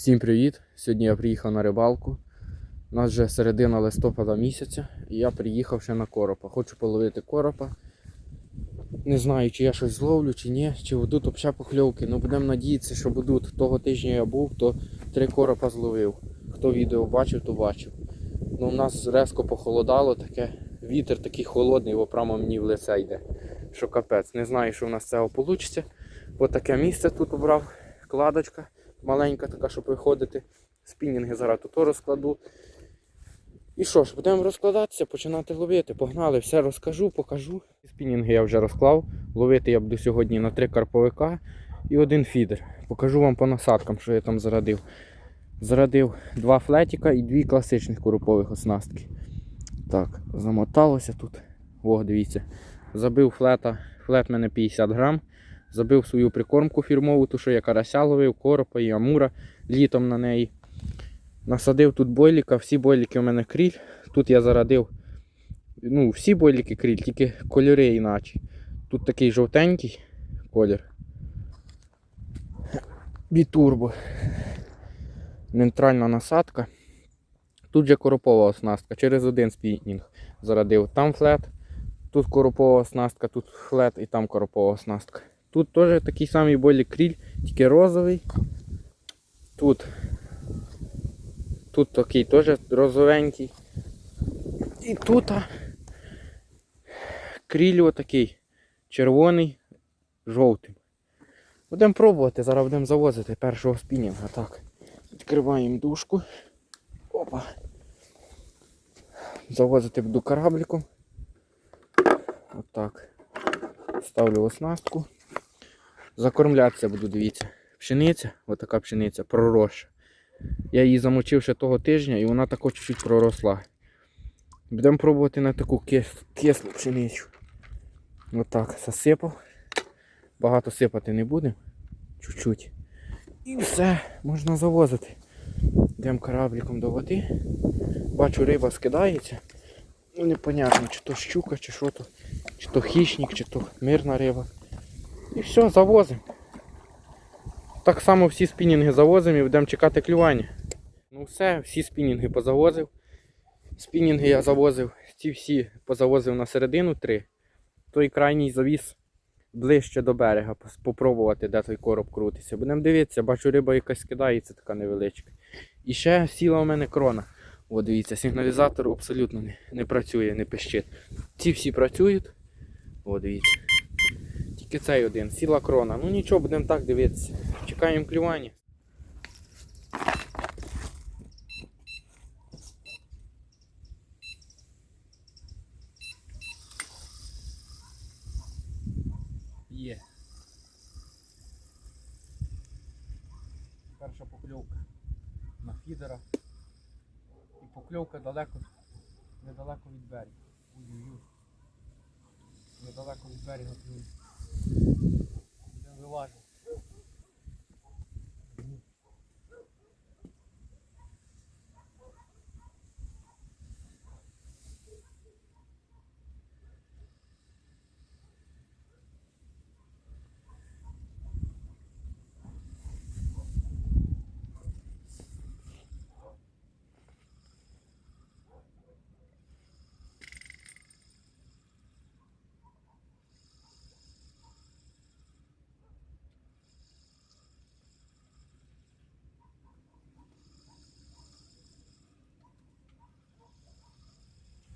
Всім привіт! Сьогодні я приїхав на рибалку. У нас вже середина листопада місяця, і я приїхав ще на коропа. Хочу половити коропа. Не знаю, чи я щось зловлю, чи ні, чи будуть взагалі покльовки. Ну будемо надіятися, що будуть. Того тижня я був, то три коропа зловив. Хто відео бачив, то бачив. Ну у нас резко похолодало, таке. Вітер такий холодний, бо прямо мені в лице йде. Що капець. Не знаю, що в нас з цього вийде. Ось таке місце тут обрав, кладочка маленька така, щоб виходити. Спінінги зараз тут розкладу. І що ж, будемо розкладатися, починати ловити. Погнали, все розкажу, покажу. Спінінги я вже розклав. Ловити я буду сьогодні на три карповика і один фідер. Покажу вам по насадкам, що я там зарадив. Зарадив два флетіка і дві класичних коропових оснастки. Так, замоталося тут. О, дивіться. Забив флета, флет мене 50 грам. Забив свою прикормку фірмову, ту, що я карася ловив, коропа і амура літом на неї. Насадив тут бойліка, всі бойліки у мене кріль. Тут я зарадив ну, всі бойліки кріль, тільки кольори іначе. Тут такий жовтенький колір. Бітурбо. Нейтральна насадка. Тут же коропова оснастка, через один спінінг зарадив. Там флет, тут коропова оснастка, тут флет і там коропова оснастка. Тут теж такий самий болі кріль, тільки розовий. Тут тут такий теж розовенький. І тут кріль отакий червоний, жовтим. Будемо пробувати, зараз будемо завозити першого спінінга. Так. Відкриваємо дужку. Опа. Завозити буду корабликом. Отак. Ставлю оснастку. Закормлятися буду, дивіться. Пшениця, отака пшениця, проросша. Я її замочив ще того тижня і вона тако чуть-чуть проросла. Будемо пробувати на таку кис- кислу пшеницю. Отак, засипав. Багато сипати не будемо. Чуть-чуть. І все, можна завозити. Йдемо корабликом до води. Бачу, риба скидається. Ну непонятно, чи то щука, чи що то, чи то хищник, чи то мирна риба. І все, завозимо. Так само всі спінінги завозимо і будемо чекати клювання. Ну все, всі спінінги позавозив. Спінінги я завозив, ці всі позавозив на середину три. Той крайній завіз ближче до берега, попробувати, де той короб крутиться. Будемо дивитися, бачу, риба якась кидається, така невеличка. І ще сіла у мене крона. О, дивіться, сигналізатор абсолютно не, не працює, не пищить. Ці всі працюють. О, дивіться. Тільки цей один, сіла крона. Ну нічого, будемо так дивитися. Чекаємо клювання. Є. Перша покльовка на фідера. І покльовка далеко, недалеко від берега. Недалеко від берега клює.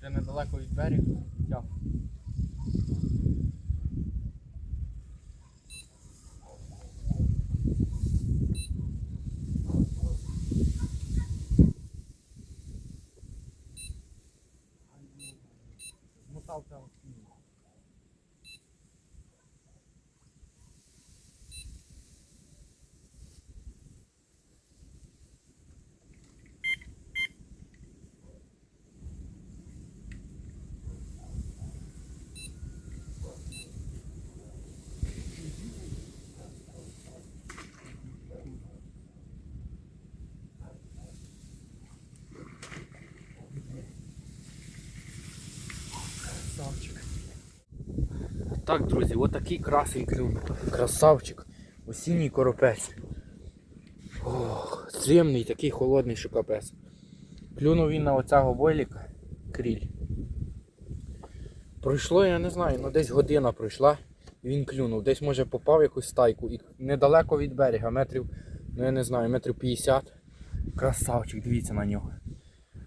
Вже недалеко від берега. Тяг. Змотав цього спільного. Красавчик. Так, друзі, отакий красень клюв. Красавчик. Осінній коропець. Ох, зимний, такий холодний, що капець. Клюнув він на оцього бойліка кріль. Пройшло, я не знаю, ну десь година пройшла, він клюнув. Десь може попав якусь стайку і недалеко від берега, метрів, ну я не знаю, метрів 50. Красавчик, дивіться на нього.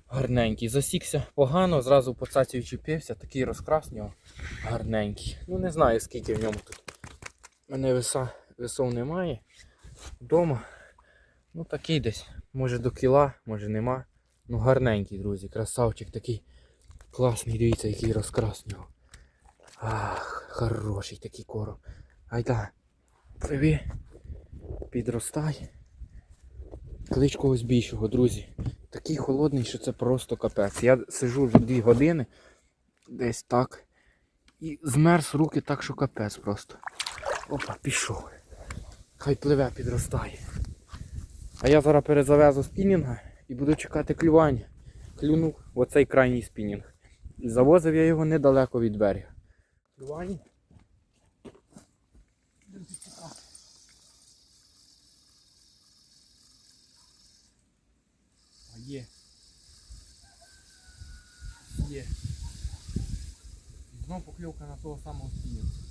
Гарненький. Засікся погано, зразу по цаці вчепився, такий розкрас нього гарненький. Ну не знаю скільки в ньому тут. У мене веса, весов немає. Вдома. Ну такий десь. Може до кіла, може нема. Ну гарненький, друзі, красавчик такий класний, дивіться, який розкрас нього. Ах, хороший такий короб. Айда, пливи, підростай. Клич когось більшого, друзі. Такий холодний, що це просто капець. Я сижу вже 2 години, десь так. І змерз руки так, що капець просто. Опа, пішов. Хай пливе, підростає. А я зараз перезавезу спінінга і буду чекати клювання. Клюнув оцей крайній спінінг. І завозив я його недалеко від берега. Клювання. А є. Є. Знову покльовка на того самого спінінга.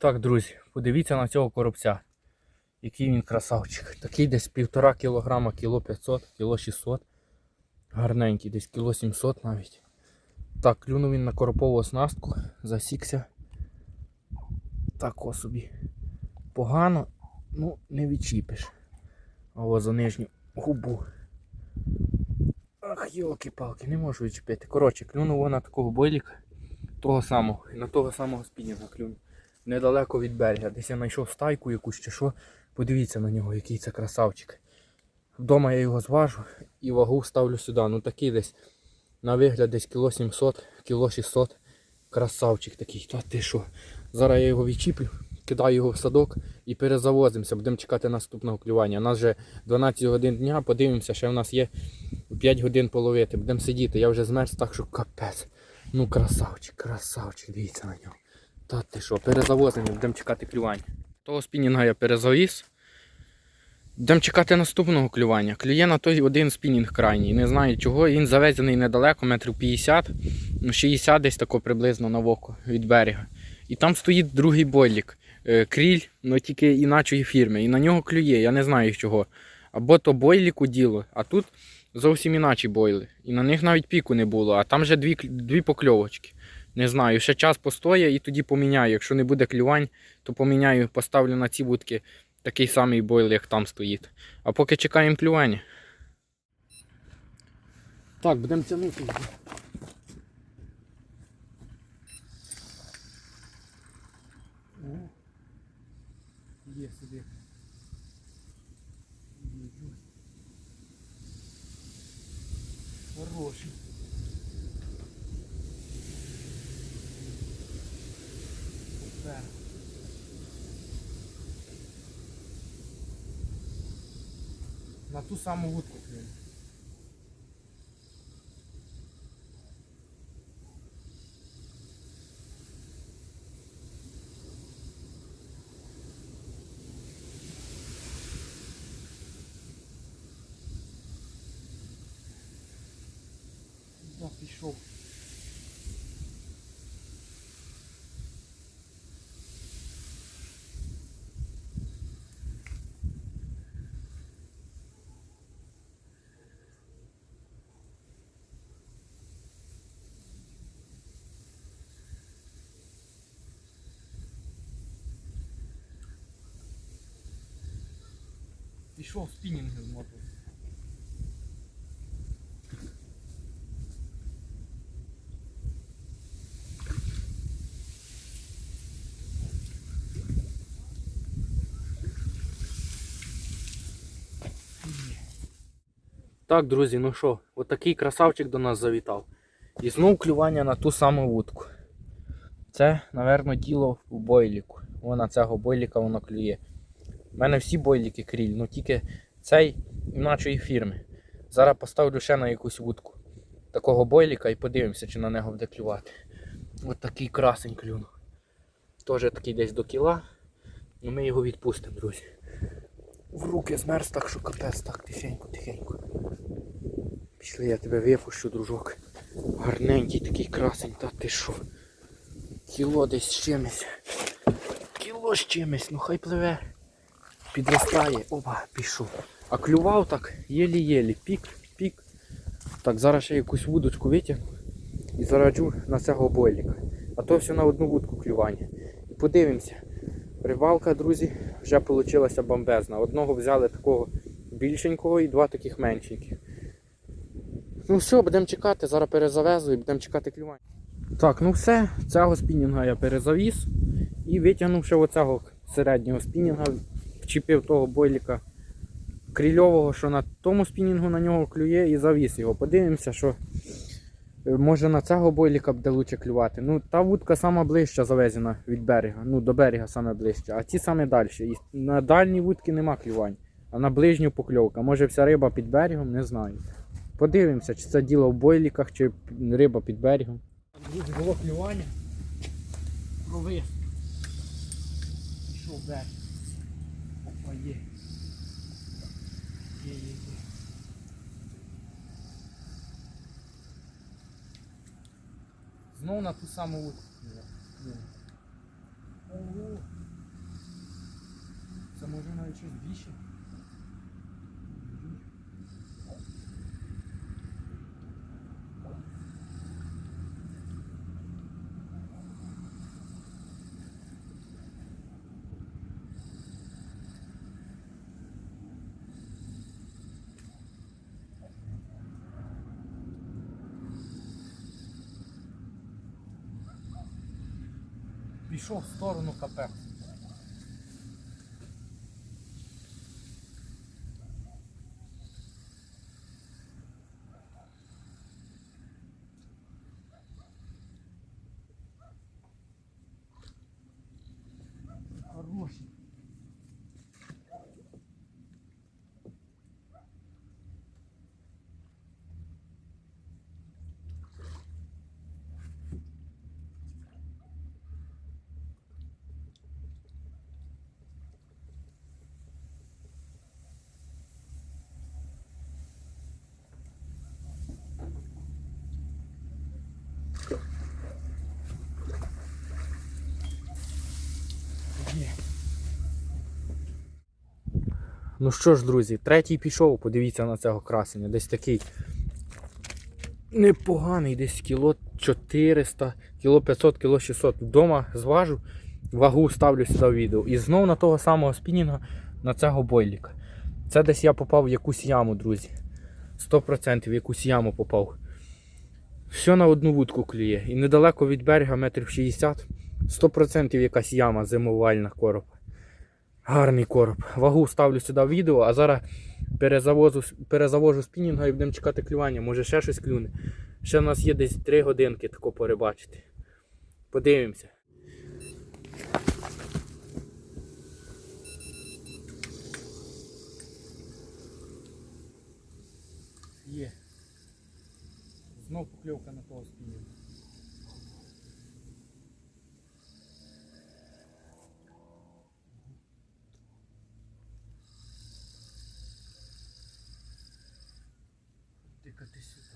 Так, друзі, подивіться на цього коробця. Який він красавчик. Такий десь півтора кілограма, кіло 500, кіло 600. Гарненький, десь кіло 700 навіть. Так, клюнув він на коропову оснастку, засікся. Так о собі. Погано, ну не відчіпиш. А ось за нижню губу. Ах, йолки-палки, не можу відчепити. Коротше, клюнув вона такого бойліка, того самого, і на того самого спінінга клюнув. Недалеко від берега. Десь я знайшов стайку якусь чи що. Подивіться на нього, який це красавчик. Вдома я його зважу і вагу ставлю сюди. Ну такий десь на вигляд десь кіло 700, кіло 600. Красавчик такий. Та ти що? Зараз я його відчіплю, кидаю його в садок і перезавозимося. Будемо чекати наступного клювання. У нас вже 12 годин дня, подивимося, ще в нас є 5 годин половити. Будемо сидіти. Я вже змерз так, що капець. Ну красавчик, красавчик, дивіться на нього. Та ти що, перезавозимо, будемо чекати клювання. Того спінінга я перезавіз. Будемо чекати наступного клювання. Клює на той один спінінг крайній. Не знаю чого. Він завезений недалеко, метрів 50, ну 60 десь тако приблизно на воко від берега. І там стоїть другий бойлік. е, Кріль, ну тільки іначої фірми. І на нього клює, я не знаю чого. Або то бойліку діло, а тут зовсім іначі бойли. І на них навіть піку не було, а там вже дві, дві покльовочки. Не знаю, ще час постоє і тоді поміняю. Якщо не буде клювань, то поміняю, поставлю на ці будки такий самий бойл, як там стоїть. А поки чекаємо клювання. Так, будемо тягнути. Є собі. Хороший. На ту саму вудку. Так, пішов. Пішов спінінги змотив. Так, друзі, ну що, отакий красавчик до нас завітав. І знов клювання на ту саму вудку. Це, напевно, діло у бойліку. Вона цього бойліка воно клює. У мене всі бойліки кріль, ну тільки цей іначої фірми. Зараз поставлю ще на якусь вудку такого бойліка і подивимося, чи на нього буде клювати. От такий красень клюнув. Теж такий десь до кіла. Ну ми його відпустимо, друзі. В руки змерз так, що капець, так, тихенько, тихенько. Пішли, я тебе випущу, дружок. Гарненький такий красень, та ти що? Кіло десь з чимось. Кіло з чимось, ну хай пливе. Підростає. Опа, пішов. А клював так єлі-єлі. Пік, пік. Так, зараз ще якусь вудочку витягну і зараджу на цього бойліка. А то все на одну вудку клювання. І подивимося. Рибалка, друзі, вже вийшла бомбезна. Одного взяли такого більшенького і два таких меншеньких. Ну все, будемо чекати, зараз перезавезу і будемо чекати клювання. Так, ну все, цього спінінга я перезавіз і витягнув ще оцього середнього спінінга, вчепив того бойліка крильового, що на тому спінінгу на нього клює і завіз його. Подивимося, що е, може на цього бойліка буде лучше клювати. Ну, та вудка сама ближча завезена від берега, ну до берега саме ближче, а ті саме далі. І на дальній вудки нема клювань, а на ближню покльовка. Може вся риба під берегом, не знаю. Подивимося, чи це діло в бойліках, чи риба під берегом. Друзі, було клювання. Провис. Пішов берег. Опа, є. Є, є, є. Знов на ту саму вудку. Ого. Це може навіть щось більше. Пішов в сторону КП. Хороший. Є. Ну що ж, друзі, третій пішов, подивіться на цього красення. Десь такий непоганий, десь кіло 400, кіло 500, кіло 600. Вдома зважу, вагу ставлю сюди в відео. І знов на того самого спінінга, на цього бойліка. Це десь я попав в якусь яму, друзі. 100% в якусь яму попав. Все на одну вудку клює. І недалеко від берега, метрів 60, 100% якась яма зимувальна короб. Гарний короб. Вагу ставлю сюди в відео, а зараз перезавозу, перезавожу спінінга і будемо чекати клювання. Може ще щось клюне. Ще в нас є десь 3 годинки тако порибачити. Подивимося. Є. Знов покльовка на того спінінга. Тикати сюди.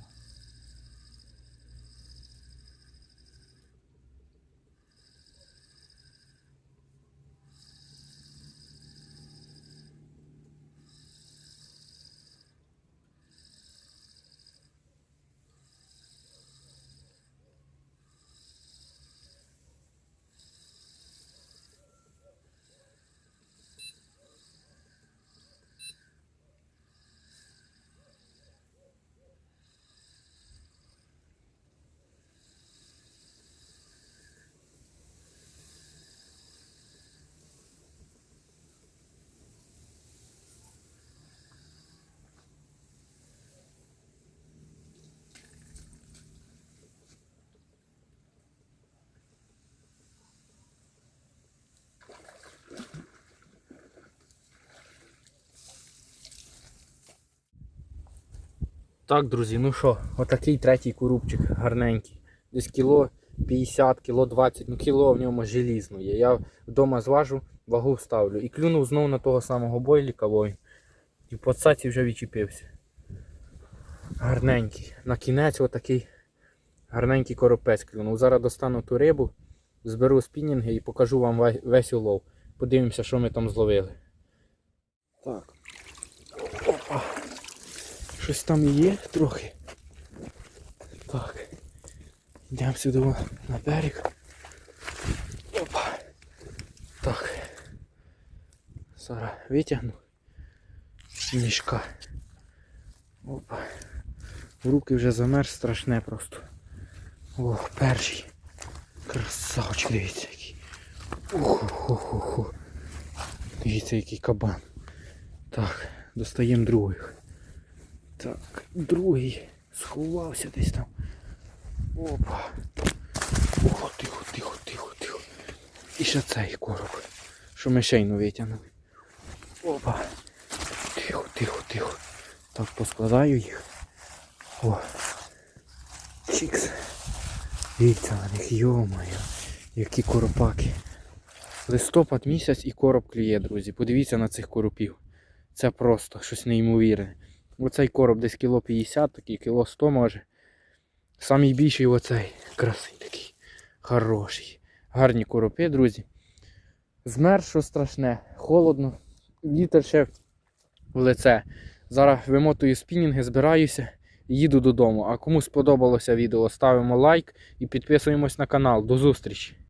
Так, друзі, ну що, отакий третій курубчик гарненький. Десь кіло 50, кіло 20, ну кіло в ньому желізно є. Я вдома зважу, вагу ставлю. І клюнув знову на того самого бойліка вой. І в подсаці вже відчепився. Гарненький. На кінець отакий гарненький коропець клюнув. Зараз достану ту рибу, зберу спінінги і покажу вам весь улов. Подивимося, що ми там зловили. Так. Щось там є трохи. Так. Йдемо сюди на берег. Опа. Так. Зараз витягну мішка. Опа. Руки вже замерз страшне просто. О, перший. Красавчик, дивіться який. Уху-ху-ху-ху. Дивіться, який кабан. Так, достаємо других. Так, другий сховався десь там. Опа. О, тихо, тихо, тихо, тихо. І ще цей короб. Що ми шейну витягнули. Опа. Тихо, тихо, тихо. Так, поскладаю їх. О. Чікс. Дивіться на них, йомаю. Які коропаки. Листопад місяць і короб клює, друзі. Подивіться на цих коропів. Це просто щось неймовірне. Оцей короб десь кіло 50, такий кіло 100 може. Самий більший оцей. Красий такий. Хороший. Гарні коропи, друзі. Змерз, що страшне, холодно. Вітер ще в лице. Зараз вимотую спінінги, збираюся і їду додому. А кому сподобалося відео, ставимо лайк і підписуємось на канал. До зустрічі!